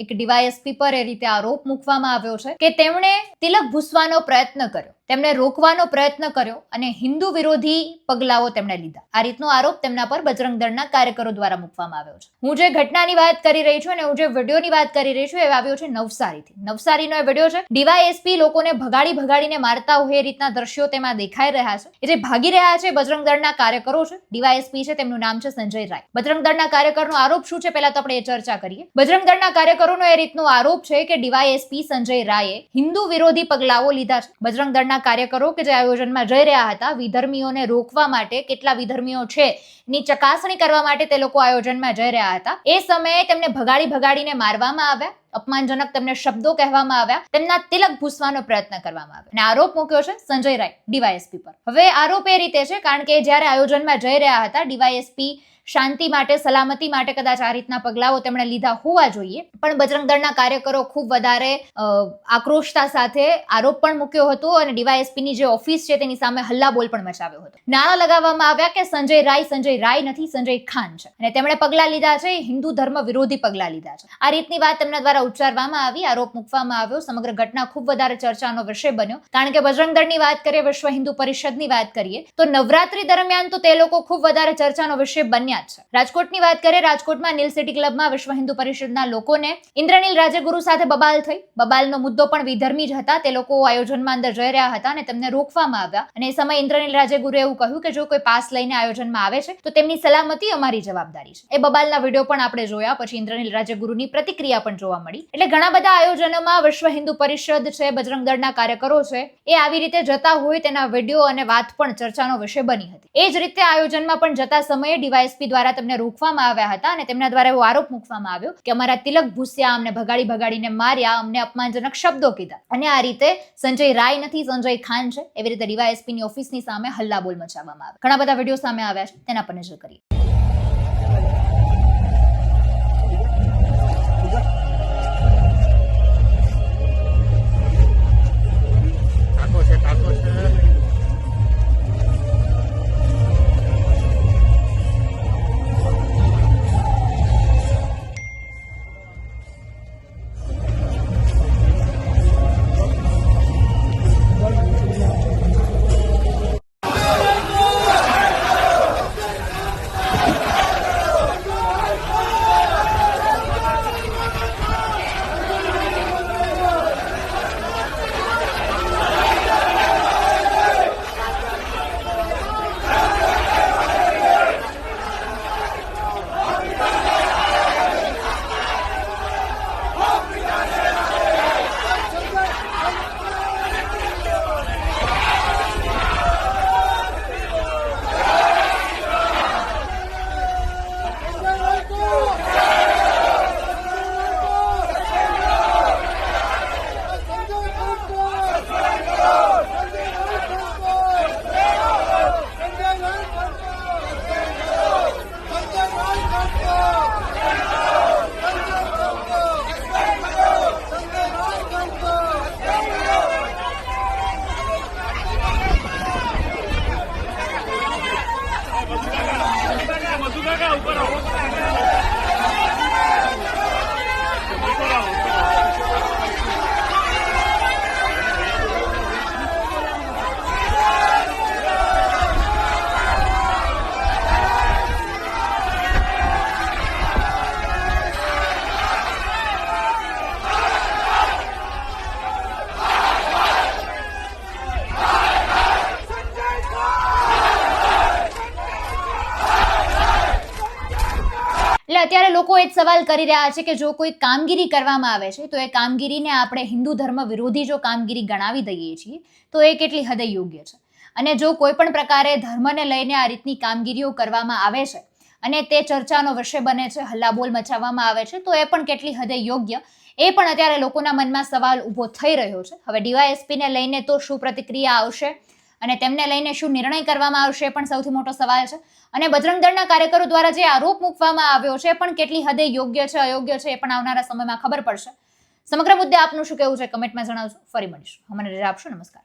એક ડીવાયએસપી પર એ રીતે આરોપ મૂકવામાં આવ્યો છે કે તેમણે તિલક ભૂસવાનો પ્રયત્ન કર્યો. તેમણે રોકવાનો પ્રયત્ન કર્યો અને હિન્દુ વિરોધી પગલાઓ તેમણે લીધા. આ રીતનો આરોપ તેમના પર બજરંગ દળના કાર્યકરો દ્વારા મૂકવામાં આવ્યો છે. હું જે ઘટનાની વાત કરી રહી છું અને હું જે વિડીયોની વાત કરી રહી છું એ આવ્યો છે નવસારીથી. નવસારીનો એ વીડિયો છે, ડીવાયએસપી લોકોને ભગાડી ભગાડીને મારતા હોય એ રીતના દ્રશ્યો તેમાં દેખાઈ રહ્યા છે. એ જે ભાગી રહ્યા છે બજરંગ દળના કાર્યકરો છે, ડીવાયએસપી છે, તેમનું નામ છે સંજય રાય. બજરંગ દળના કાર્યકરનો આરોપ શું છે પહેલા તો આપણે એ ચર્ચા કરીએ. બજરંગ દળના કાર્યકરોનો એ રીતનો આરોપ છે કે ડીવાયએસપી સંજય રાયે હિન્દુ વિરોધી પગલાઓ લીધા છે. બજરંગ દળના કાર્યકરો કે જે આયોજનમાં જઈ રહ્યા હતા, વિધર્મીઓને રોકવા માટે કેટલા વિધર્મીઓ છે ની ચકાસણી કરવા માટે તે લોકો આયોજનમાં જઈ રહ્યા હતા. એ સમયે તેમને ભગાડી ભગાડીને મારવામાં આવ્યા. અપમાનજનક તેમને શબ્દો કહેવામાં આવ્યા. તેમના તિલક ભૂસવાનો પ્રયત્ન કરવામાં આવ્યો. અને આરોપ મૂક્યો છે સંજય રાય, ડીવાયએસપી પર. હવે આરોપ એ રીતે છે, કારણ કે જ્યારે આયોજનમાં જઈ રહ્યા હતા, ડીવાયએસપી શાંતિ માટે, સલામતી માટે કદાચ આ રીતના પગલાઓ તેમણે લીધા હોવા જોઈએ. પણ બજરંગ દળના કાર્યકરો ખૂબ વધારે આક્રોશતા સાથે આરોપ પણ મૂક્યો હતો અને ડીવાયએસપીની જે ઓફિસ છે તેની સામે હલ્લાબોલ પણ મચાવ્યો હતો. નારા લગાવવામાં આવ્યા કે સંજય રાય સંજય રાય નથી, સંજય ખાન છે. અને તેમણે પગલા લીધા છે, હિન્દુ ધર્મ વિરોધી પગલા લીધા છે. આ રીતની વાત તેમના દ્વારા ઉચ્ચારવામાં આવી, આરોપ મૂકવામાં આવ્યો. સમગ્ર ઘટના ખૂબ વધારે ચર્ચાનો વિષય બન્યો. કારણ કે બજરંગ દળની વાત કરીએ, વિશ્વ હિન્દુ પરિષદની વાત કરીએ, તો નવરાત્રી દરમિયાન તો તે લોકો ખૂબ વધારે ચર્ચાનો વિષય બન્યા છે. રાજકોટની વાત કરીએ, રાજકોટમાં નીલ સિટી ક્લબમાં વિશ્વ હિન્દુ પરિષદના લોકોને ઇન્દ્રનીલ રાજગુરુ સાથે બબાલ થઈ. બબાલનો મુદ્દો પણ વિધર્મી જ હતા. તે લોકો આયોજનમાં અંદર જઈ રહ્યા હતા અને તેમને રોકવામાં આવ્યા. અને એ સમયે ઇન્દ્રનીલ રાજગુરુએ એવું કહ્યું કે જો કોઈ પાસ લઈને આયોજનમાં આવે છે, તો તેમની સલામતી અમારી જવાબદારી છે. એ બબાલના વીડિયો પણ આપણે જોયા, પછી ઇન્દ્રનીલ રાજગુરુની પ્રતિક્રિયા પણ જોવા મળી. એટલે ઘણા બધા આયોજનોમાં વિશ્વ હિન્દુ પરિષદ છે, બજરંગ દળના કાર્યકરો છે, એ આવી રીતે જતા હોય તેના વીડિયો અને વાત પણ ચર્ચાનો વિષય બની હતી. એ જ રીતે આયોજનમાં પણ જતા સમયે ડીવાયએસપી દ્વારા તેમને રોકવામાં આવ્યા હતા અને તેમના દ્વારા એવો આરોપ મૂકવામાં આવ્યો કે અમારા તિલક ભૂસ્યા અમને ભગાડી ભગાડીને માર્યા, અમને અપમાનજનક શબ્દો કીધા. અને આ રીતે સંજય રાય નથી, સંજય ખાન છે, એવી રીતે ડીવાયએસપીની ઓફિસની સામે હલ્લાબોલ મચાવવામાં આવે. ઘણા બધા વીડિયો સામે આવ્યા છે, તેના પર નજર કરીએ. લોકો એ જ સવાલ કરી રહ્યા છે કે જો કોઈ કામગીરી કરવામાં આવે છે, તો એ કામગીરીને આપણે હિન્દુ ધર્મ વિરોધી જો કામગીરી ગણાવી દઈએ છીએ, તો એ કેટલી હદે યોગ્ય છે? અને જો કોઈ પણ પ્રકારે ધર્મને લઈને આ રીતની કામગીરીઓ કરવામાં આવે છે અને તે ચર્ચાનો વિષય બને છે, હલ્લાબોલ મચાવવામાં આવે છે, તો એ પણ કેટલી હદે યોગ્ય? એ પણ અત્યારે લોકોના મનમાં સવાલ ઊભો થઈ રહ્યો છે. હવે ડીવાયએસપીને લઈને તો શું પ્રતિક્રિયા આવશે? અને તેમને લઈને શું નિર્ણય કરવામાં આવશે પણ સૌથી મોટો સવાલ છે. અને બજરંગ દળના કાર્યકરો દ્વારા જે આરોપ મૂકવામાં આવ્યો છે પણ કેટલી હદે યોગ્ય છે, અયોગ્ય છે એ પણ આવનારા સમયમાં ખબર પડશે. સમગ્ર મુદ્દે આપનું શું કહેવું છે કમેન્ટમાં જણાવજો. ફરી મળીશું. અમને રજા આપશો. નમસ્કાર.